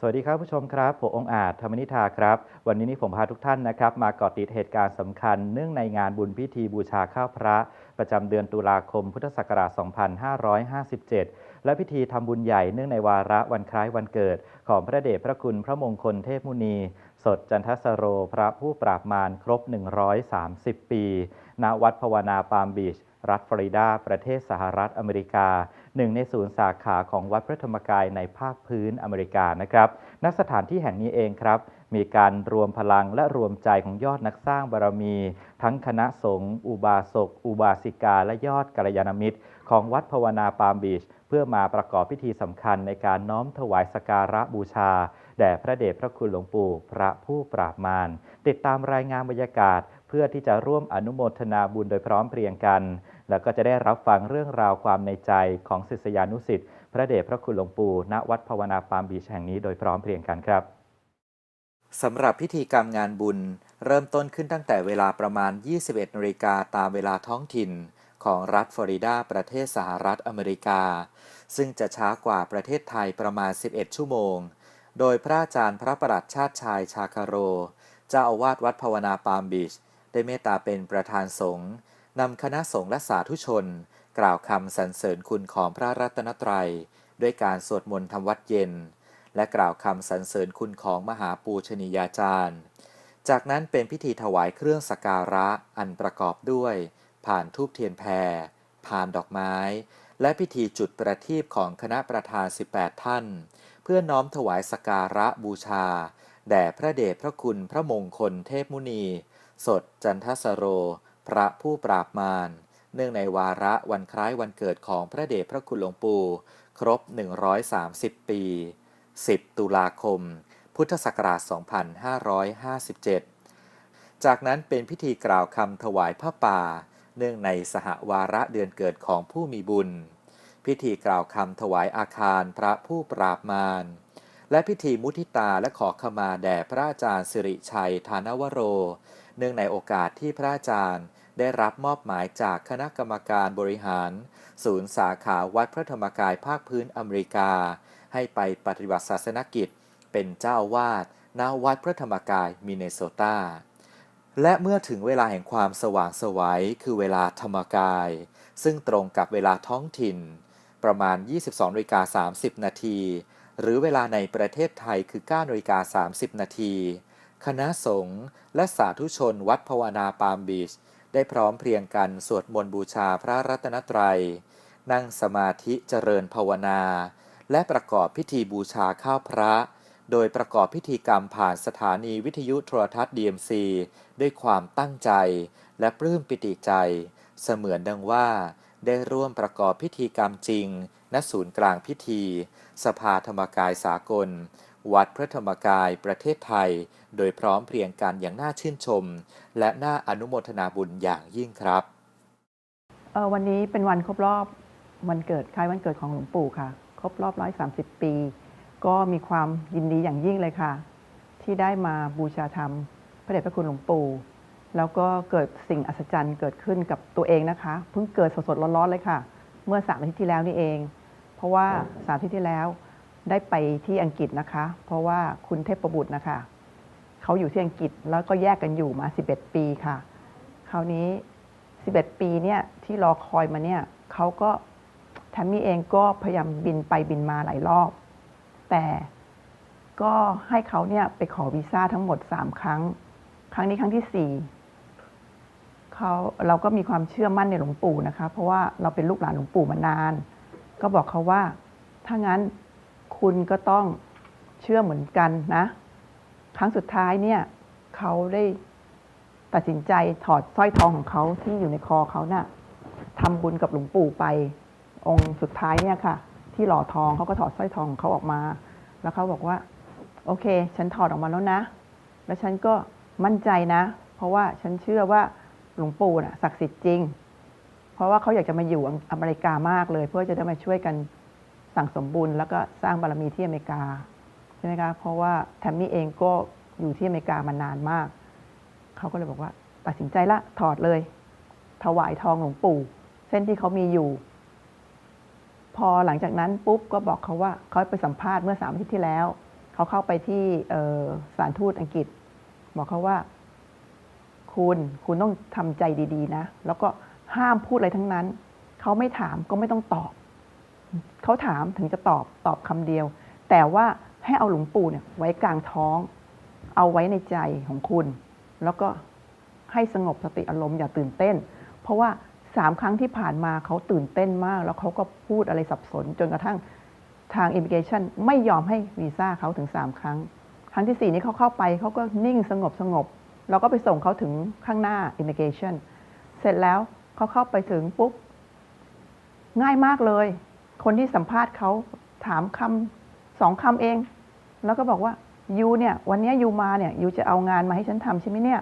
สวัสดีครับผู้ชมครับ ผมองอาจธรรมนิธาครับ วันนี้นี่ผมพาทุกท่านนะครับ มาเกาะติดเหตุการณ์สำคัญ เนื่องในงานบุญพิธีบูชาข้าวพระ ประจำเดือนตุลาคมพุทธศักราช 2557 และพิธีทำบุญใหญ่เนื่องในวาระวันคล้ายวันเกิด ของพระเดชพระคุณพระมงคลเทพมุนี สดจันทสโร พระผู้ปราบมารครบ 130 ปี ณ วัดภาวนาปาล์มบีช รัฐฟลอริดา ประเทศสหรัฐอเมริกาหนึ่งในศูนย์สาขาของวัดพระธรรมกายในภาคพื้นอเมริกานะครับณสถานที่แห่งนี้เองครับ มีการรวมพลังและรวมใจของยอดนักสร้างบารมี ทั้งคณะสงฆ์อุบาสก อุบาสิกา และยอดกัลยาณมิตร ของวัดภาวนาปาล์มบีช เพื่อมาประกอบพิธีสำคัญในการน้อมถวายสการะบูชา แด่พระเดชพระคุณหลวงปู่ พระผู้ปราบมารติดตามรายงานบรรยากาศ เพื่อที่จะร่วมอนุโมทนาบุญโดยพร้อมเพรียงกัน แล้วก็จะได้รับฟังเรื่องราวความในใจของศิษยานุศิษย์พระเดชพระคุณหลวงปู่ณวัดภาวนาปาล์มบีชแห่งนี้โดยพร้อมเพรียงกันครับสำหรับพิธีกรรมงานบุญ เริ่มต้นขึ้นตั้งแต่เวลาประมาณ 21นาฬิกาตามเวลาท้องถิ่น ของรัฐฟลอริดาประเทศสหรัฐอเมริกา ซึ่งจะช้ากว่าประเทศไทยประมาณ 11 ชั่วโมง โดยพระอาจารย์พระประหลัดชาติชายชาคาโรเจ้าอาวาสวัดภาวนาปาล์มบีช ได้เมตตาเป็นประธานสงฆ์นำคณะสงฆ์และสาธุชน กล่าวคำสรรเสริญคุณของพระรัตนตรัย ด้วยการสวดมนต์ทำวัดเย็น และกล่าวคำสรรเสริญคุณของมหาปูชนียาจารย์ จากนั้นเป็นพิธีถวายเครื่องสักการะอันประกอบด้วย ผ่านทูบเทียนแพรผ่านดอกไม้ และพิธีจุดประทีปของคณะประธาน 18 ท่าน เพื่อน้อมถวายสักการะบูชา แด่พระเดชพระคุณพระมงคลเทพมุนี สดจันทสโร พระผู้ปราบมาร เนื่องในวาระวันคล้ายวันเกิดของพระเดชพระคุณหลวงปู่ ครบ 130 ปี 10 ตุลาคม พุทธศักราช 2557 จากนั้นเป็นพิธีกล่าวคำถวายผ้าป่า เนื่องในสหวาระเดือนเกิดของผู้มีบุญ พิธีกล่าวคำถวายอาคารพระผู้ปราบมารและพิธีมุทิตาและขอขมาแด่พระอาจารย์สิริชัย ธานวโร เนื่องในโอกาสที่พระอาจารย์ ได้รับมอบหมายจากคณะกรรมการบริหาร ศูนย์สาขาวัดพระธรรมกายภาคพื้นอเมริกา ให้ไปปฏิบัติศาสนกิจ เป็นเจ้าวาดณวัดพระธรรมกายมินเนโซตาและเมื่อถึงเวลาแห่งความสว่างสวัยคือเวลาธรรมกาย ซึ่งตรงกับเวลาท้องถิ่น ประมาณ 22นาฬิกา30 นาที หรือเวลาในประเทศไทยคือ9นาฬิกา30 นาที คณะสงฆ์และสาธุชนวัดภาวนาปาล์มบีช ได้พร้อมเพรียงกันสวดมนต์บูชาพระรัตนตรัย นั่งสมาธิเจริญภาวนา และประกอบพิธีบูชาข้าวพระ โดยประกอบพิธีกรรมผ่านสถานีวิทยุโทรทัศน์ DMC ด้วยความตั้งใจ และปลื้มปิติใจ เสมือนดังว่า ได้ร่วมประกอบพิธีกรรมจริงณศูนย์กลางพิธี สภาธรรมกายสากล วัดพระธรรมกายประเทศไทย โดยพร้อมเพรียงกันอย่างน่าชื่นชม และน่าอนุโมทนาบุญอย่างยิ่งครับออวันนี้เป็นวันครบรอบวันเกิดคล้ายวันเกิดของหลวงปู่ค่ะ ครบรอบ 130 ปี ก็มีความยินดีอย่างยิ่งเลยค่ะ ที่ได้มาบูชาธรรม พระเดชพระคุณหลวงปู่แล้วก็เกิดสิ่งอัศจรรย์เกิดขึ้นกับตัวเองนะคะเพิ่งเกิดสดๆร้อนๆเลยค่ะ เมื่อสามอาทิตย์ที่แล้วนี่เอง เพราะว่าสามอาทิตย์ที่แล้ว ได้ไปที่อังกฤษนะคะ เพราะว่าคุณเทพประบุตรนะคะเขาอยู่ที่อังกฤษแล้วก็แยกกันอยู่มา 11 ปีค่ะ คราวนี้ 11 ปีเนี่ยที่รอคอยมาเนี่ยเขาก็แทมมี่เองก็พยายามบินไปบินมาหลายรอบ แต่ก็ให้เขาเนี่ยไปขอวีซ่าทั้งหมด 3 ครั้ง ครั้งนี้ครั้งที่ 4เขาเราก็มีความเชื่อมั่นในหลวงปู่นะคะ เพราะว่าเราเป็นลูกหลานหลวงปู่มานาน ก็บอกเขาว่าถ้างั้น คุณก็ต้องเชื่อเหมือนกันนะ ครั้งสุดท้ายเนี่ยเขาได้ตัดสินใจถอดสร้อยทองของเขาที่อยู่ในคอเขาน่ะทำบุญกับหลวงปู่ไป องค์สุดท้ายเนี่ยค่ะ ที่หล่อทองเขาก็ถอดสร้อยทองของเขาออกมา แล้วเขาบอกว่า โอเค ฉันถอดออกมาแล้วนะ แล้วฉันก็มั่นใจนะ เพราะว่าฉันเชื่อว่าหลวงปู่น่ะศักดิ์สิทธิ์จริง เพราะว่าเขาอยากจะมาอยู่อเมริกามากเลย เพื่อจะได้มาช่วยกัน สั่งสมบุญแล้วก็สร้างบารมีที่อเมริกาใช่ไหมคะเพราะว่าแทมมี่เองก็อยู่ที่อเมริกามานานมาก เขาก็เลยบอกว่า ตัดสินใจละถอดเลย ถวายทองหลวงปู่ เส้นที่เขามีอยู่ พอหลังจากนั้นปุ๊บก็บอกเขาว่าเขาไปสัมภาษณ์เมื่อสามอาทิตย์ที่แล้ว เขาเข้าไปที่สถารทูตอังกฤษ บอกเขาว่า คุณคุณต้องทำใจดี ๆ นะ แล้วก็ห้ามพูดอะไรทั้งนั้น เขาไม่ถามก็ไม่ต้องตอบ เขาถามถึงจะตอบตอบคำเดียว แต่ว่าให้เอาหลวงปู่เนี่ยไว้กลางท้อง เอาไว้ในใจของคุณ แล้วก็ให้สงบสติอารมณ์อย่าตื่นเต้น เพราะว่าสามครั้งที่ผ่านมาเขาตื่นเต้นมาก แล้วเขาก็พูดอะไรสับสน จนกระทั่งทางอิมิเกชันไม่ยอมให้วีซ่าเขาถึงสามครั้ง ครั้งที่สี่นี้เขาเข้าไปเขาก็นิ่งสงบสงบเราก็ไปส่งเขาถึงข้างหน้าอิมิเกชันเสร็จแล้วเขาเข้าไปถึงปุ๊บง่ายมากเลย คนที่สัมภาษณ์เขาถามคำสองคำเอง แล้วก็บอกว่ายูเนี่ย วันนี้ยูมาเนี่ยยูจะเอางานมาให้ฉันทำใช่ไหมเนี่ย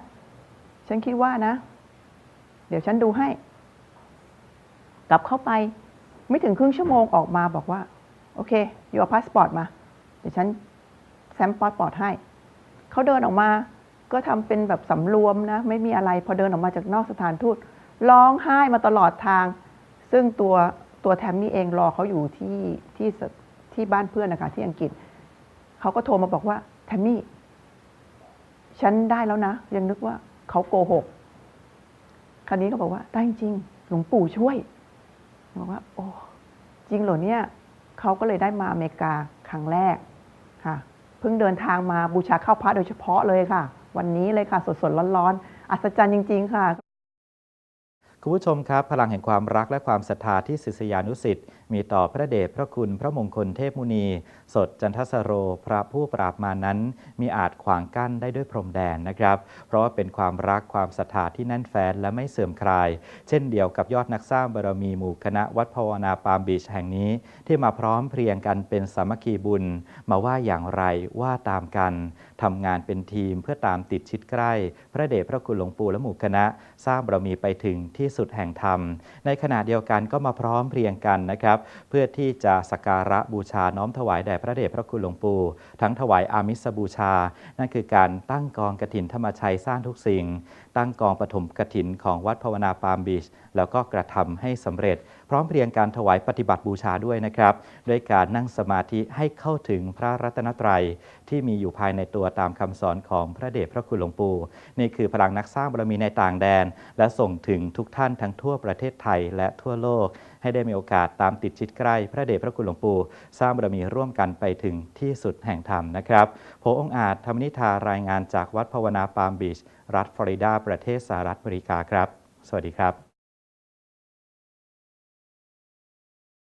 ฉันคิดว่านะ เดี๋ยวฉันดูให้ กลับเข้าไป ไม่ถึงครึ่งชั่วโมงออกมาบอกว่า โอเคยูเอาพาสปอร์ตมา เดี๋ยวฉันแซมพาสปอร์ตให้เขาเดินออกมาก็ทำเป็นแบบสำรวมนะ ไม่มีอะไรพอเดินออกมาจากนอกสถานทูตร้องไห้มาตลอดทาง ซึ่งตัว ตัวแทมมี่เองรอเขาอยู่ที่ที่ที่บ้านเพื่อนนะคะที่อังกฤษเขาก็โทรมาบอกว่าแทมมี่ฉันได้แล้วนะ ยังนึกว่าเขาโกหกคราวนี้ก็บอกว่าได้จริงหลวงปู่ช่วยบอกว่า โอ้จริงเหรอเนี่ยเขาก็เลยได้มาอเมริกาครั้งแรกค่ะเพิ่งเดินทางมาบูชาข้าวพระโดยเฉพาะเลยค่ะ วันนี้เลยค่ะ สดๆร้อนๆอัศจรรย์จริง ๆ ค่ะ คุณผู้ชมครับ พลังแห่งความรักและความศรัทธาที่ศิษยานุสิทธิ์มีต่อพระเดชพระคุณพระมงคลเทพมุนี สดจันทสโร พระผู้ปราบมานั้น มีอาจขวางกั้นได้ด้วยพรมแดนนะครับ เพราะว่าเป็นความรักความศรัทธาที่แน่นแฟ้นและไม่เสื่อมคลาย เช่นเดียวกับยอดนักสร้างบารมีหมู่คณะวัดภาวนาปามบีชแห่งนี้ ที่มาพร้อมเพรียงกันเป็นสามัคคีบุญ มาว่าอย่างไรว่าตามกันทำงานเป็นทีมเพื่อตามติดชิดใกล้ พระเดชพระคุณหลวงปู่และหมู่คณะสร้างบารมีไปถึงที่สุดแห่งธรรม ในขณะเดียวกันก็มาพร้อมเพรียงกันนะครับ เพื่อที่จะสักการะบูชาน้อมถวายแด่พระเดชพระคุณหลวงปู่ทั้งถวายอามิสบูชา นั่นคือการตั้งกองกระถินธรรมชัยสร้างทุกสิ่ง ตั้งกองปฐมกระถินของวัดภาวนาปามบีชแล้วก็กระทำให้สำเร็จ พร้อมเพรียงการถวายปฏิบัติบูชาด้วยนะครับ ด้วยการนั่งสมาธิให้เข้าถึงพระรัตนตรัย ที่มีอยู่ภายในตัวตามคำสอนของพระเดชพระคุณหลวงปู่ นี่คือพลังนักสร้างบารมีในต่างแดน และส่งถึงทุกท่านทั้งทั่วประเทศไทยและทั่วโลก ให้ได้มีโอกาสตามติดชิดใกล้ พระเดชพระคุณหลวงปู่สร้างบารมีร่วมกันไปถึงที่สุดแห่งธรรมนะครับโพองอาจธรรมนิทารายงานจากวัดภาวนาปามบีชรัฐฟลอริดาประเทศสหรัฐอเมริกาครับ สวัสดีครับ